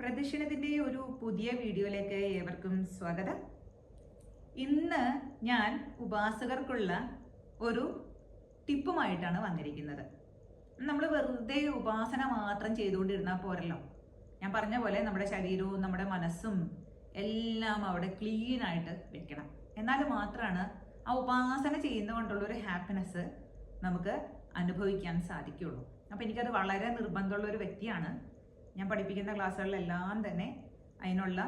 പ്രദക്ഷിണത്തിന്റെ ഒരു പുതിയ വീഡിയോയിലേക്ക് ഏവർക്കും സ്വാഗതം. ഇന്ന് ഞാൻ ഉപാസകർക്കുള്ള ഒരു ടിപ്പുമായിട്ടാണ് വന്നിരിക്കുന്നത്. നമ്മൾ വെറുതെ ഉപാസന മാത്രം ചെയ്തുകൊണ്ടിരുന്നാൽ പോരല്ലോ. ഞാൻ പറഞ്ഞ പോലെ നമ്മുടെ ശരീരവും നമ്മുടെ മനസ്സും എല്ലാം അവിടെ ക്ലീൻ ആയിട്ട് വെക്കണം. എന്നാൽ മാത്രമാണ് ആ ഉപാസന ചെയ്യുന്ന കൊണ്ടുള്ള ഒരു ഹാപ്പിനെസ് നമുക്ക് അനുഭവിക്കാൻ സാധിക്കുള്ളൂ അപ്പം എനിക്കത് വളരെ നിർബന്ധമുള്ള ഒരു വ്യക്തിയാണ്. ഞാൻ പഠിപ്പിക്കുന്ന ക്ലാസ്സുകളിലെല്ലാം തന്നെ അതിനുള്ള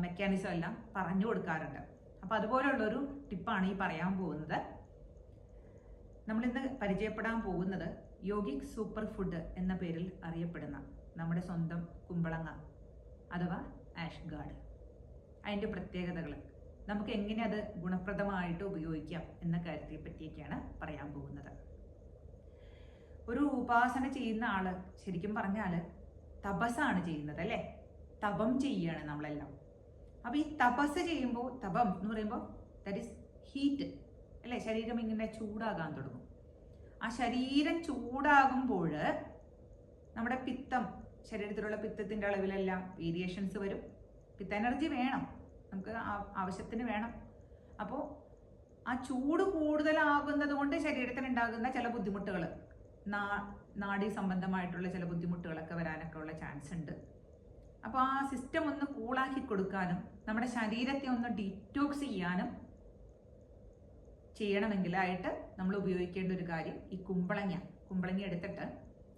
മെക്കാനിസം എല്ലാം പറഞ്ഞു കൊടുക്കാറുണ്ട്. അപ്പോൾ അതുപോലുള്ളൊരു ടിപ്പാണ് ഈ പറയാൻ പോകുന്നത്. നമ്മളിന്ന് പരിചയപ്പെടാൻ പോകുന്നത് യോഗിക് സൂപ്പർ ഫുഡ് എന്ന പേരിൽ അറിയപ്പെടുന്ന നമ്മുടെ സ്വന്തം കുമ്പളങ്ങ അഥവാ ആഷ് ഗാർഡ്. അതിന്റെ പ്രത്യേകതകൾ നമുക്ക് എങ്ങനെ അത് ഗുണപ്രദമായിട്ട് ഉപയോഗിക്കാം എന്ന കാര്യത്തെ പറ്റിയൊക്കെയാണ് പറയാൻ പോകുന്നത്. ഒരു ഉപാസന ചെയ്യുന്ന ആൾ ശരിക്കും പറഞ്ഞാൽ തപസ്സാണ് ചെയ്യുന്നത് അല്ലേ? തപം ചെയ്യാണ് നമ്മളെല്ലാം. അപ്പോൾ ഈ തപസ് ചെയ്യുമ്പോൾ തപം എന്ന് പറയുമ്പോൾ ദാറ്റ് ഇസ് ഹീറ്റ് അല്ലേ? ശരീരം ഇങ്ങനെ ചൂടാകാൻ തുടങ്ങും. ആ ശരീരം ചൂടാകുമ്പോൾ നമ്മുടെ പിത്തം ശരീരത്തിലുള്ള പിത്തത്തിന്റെ അളവിലെല്ലാം വേരിയേഷൻസ് വരും. പിത്ത എനർജി വേണം. നമുക്ക് ആവശ്യത്തിന് വേണം. അപ്പോൾ ആ ചൂട് കൂടുതലാകുന്നത് കൊണ്ട് ശരീരത്തിന് ഉണ്ടാകുന്ന ചില ബുദ്ധിമുട്ടുകൾ നാഡീ സംബന്ധമായിട്ടുള്ള ചില ബുദ്ധിമുട്ടുകളൊക്കെ വരാനൊക്കെ ഉള്ള ചാൻസ് ഉണ്ട്. അപ്പോൾ ആ സിസ്റ്റം ഒന്ന് കൂളാക്കി കൊടുക്കാനും നമ്മുടെ ശരീരത്തെ ഒന്ന് ഡീറ്റോക്സ് ചെയ്യാനും ചെയ്യണമെങ്കിലായിട്ട് നമ്മൾ ഉപയോഗിക്കേണ്ട ഒരു കാര്യം ഈ കുമ്പളങ്ങ കുമ്പളങ്ങ എടുത്തിട്ട്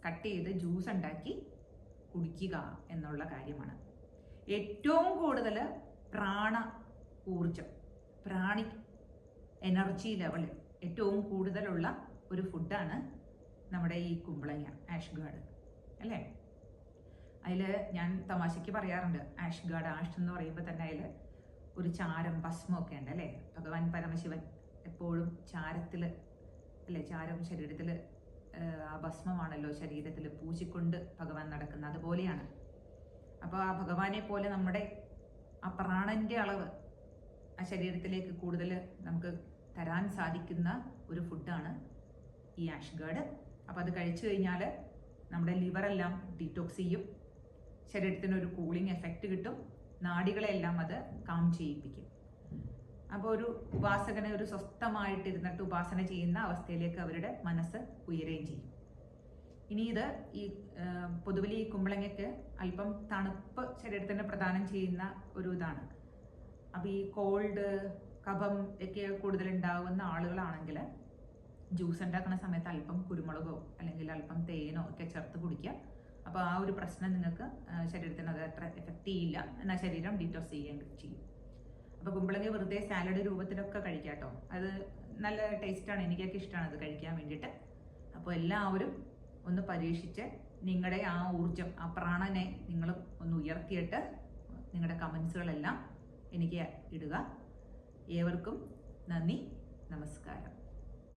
കട്ട് ചെയ്ത് ജ്യൂസ് ഉണ്ടാക്കി കുടിക്കുക എന്നുള്ള കാര്യമാണ്. ഏറ്റവും കൂടുതൽ പ്രാണ ഊർജം പ്രാണി എനർജി ലെവൽ ഏറ്റവും കൂടുതലുള്ള ഒരു ഫുഡാണ് നമ്മുടെ ഈ കുമ്പളങ്ങ ആഷ് ഗാർഡ് അല്ലേ? അതിൽ ഞാൻ തമാശയ്ക്ക് പറയാറുണ്ട് ആഷ് ഗാർഡ് ആഷ് എന്ന് പറയുമ്പോൾ തന്നെ അതിൽ ഒരു ചാരം ഭസ്മമൊക്കെ ഉണ്ട് അല്ലേ? ഭഗവാൻ പരമശിവൻ എപ്പോഴും ചാരത്തിൽ അല്ലേ? ചാരം ശരീരത്തിൽ ആ ഭസ്മമാണല്ലോ ശരീരത്തിൽ പൂശിക്കൊണ്ട് ഭഗവാൻ നടക്കുന്നത്. അതുപോലെയാണ്. അപ്പോൾ ആ ഭഗവാനെ പോലെ നമ്മുടെ ആ പ്രാണന്റെ അളവ് ആ ശരീരത്തിലേക്ക് കൂടുതൽ നമുക്ക് തരാൻ സാധിക്കുന്ന ഒരു ഫുഡാണ് ഈ ആഷ് ഗാർഡ് അപ്പോൾ അത് കഴിച്ചു കഴിഞ്ഞാൽ നമ്മുടെ ലിവറെല്ലാം ഡീറ്റോക്സ് ചെയ്യും. ശരീരത്തിന് ഒരു കൂളിംഗ് എഫക്റ്റ് കിട്ടും. നാടികളെല്ലാം അത് കാം ചെയ്യിപ്പിക്കും. അപ്പോൾ ഒരു ഉപാസകനെ ഒരു സ്വസ്ഥമായിട്ട് ഇരുന്നിട്ട് ഉപാസന ചെയ്യുന്ന അവസ്ഥയിലേക്ക് അവരുടെ മനസ്സ് ഉയരുകയും ചെയ്യും. ഇനി ഇത് ഈ പൊതുവിൽ ഈ കുമ്പളങ്ങയ്ക്ക് അല്പം തണുപ്പ് ശരീരത്തിന് പ്രദാനം ചെയ്യുന്ന ഒരു ഇതാണ്. അപ്പോൾ ഈ കോൾഡ് കഫം ഒക്കെ കൂടുതൽ ഉണ്ടാകുന്ന ആളുകളാണെങ്കിൽ ജ്യൂസ് ഉണ്ടാക്കുന്ന സമയത്ത് അല്പം കുരുമുളകോ അല്ലെങ്കിൽ അല്പം തേനോ ഒക്കെ ചേർത്ത് കുടിക്കുക. അപ്പോൾ ആ ഒരു പ്രശ്നം നിങ്ങൾക്ക് ശരീരത്തിന് അത് അത്ര എഫക്റ്റ് ചെയ്യില്ല. എന്നാൽ ശരീരം ഡീറ്റോക്സ് ചെയ്യുകയും ചെയ്യും. അപ്പോൾ കുമ്പളങ്ങ വെറുതെ സാലഡ് രൂപത്തിലൊക്കെ കഴിക്കാം കേട്ടോ. അത് നല്ല ടേസ്റ്റാണ് എനിക്കൊക്കെ ഇഷ്ടമാണ് അത് കഴിക്കാൻ വേണ്ടിയിട്ട്. അപ്പോൾ എല്ലാവരും ഒന്ന് പരീക്ഷിച്ച് നിങ്ങളുടെ ആ ഊർജം ആ പ്രാണനെ നിങ്ങൾ ഒന്ന് ഉയർത്തിയിട്ട് നിങ്ങളുടെ കമൻസുകളെല്ലാം എനിക്ക് ഇടുക. ഏവർക്കും നന്ദി. നമസ്കാരം.